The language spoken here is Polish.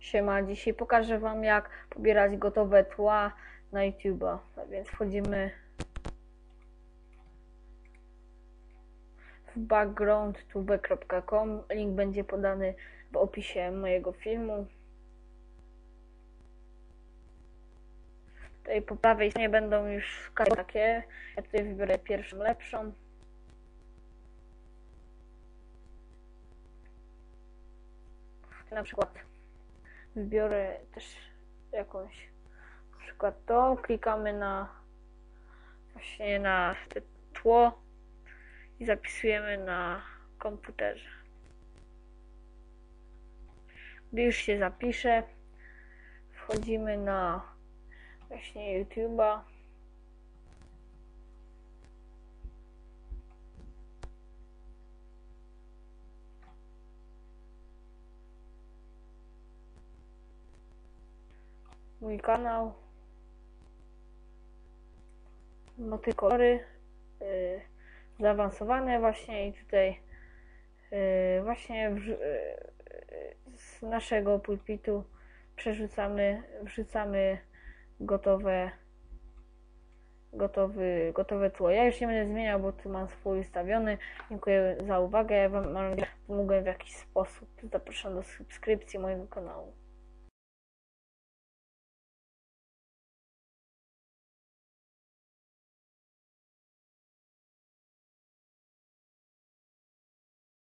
Siema, dzisiaj pokażę Wam jak pobierać gotowe tła na YouTube'a. A Więc wchodzimy w backgroundtube.com. Link będzie podany w opisie mojego filmu. Tutaj po prawej stronie będą już kategorie takie. Ja tutaj wybiorę pierwszą lepszą. Na przykład wybiorę też jakąś na przykład to, klikamy na właśnie na te tło i zapisujemy na komputerze. Gdy już się zapisze, wchodzimy na właśnie YouTube'a. Mój kanał. Moty kolory yy, zaawansowane właśnie i tutaj yy, właśnie wrzu- yy, z naszego pulpitu przerzucamy, wrzucamy gotowe gotowy, gotowe tło. Ja już nie będę zmieniał, bo tu mam swój ustawiony. Dziękuję za uwagę. Wam mam nadzieję, że pomogłem w jakiś sposób. Zapraszam do subskrypcji mojego kanału.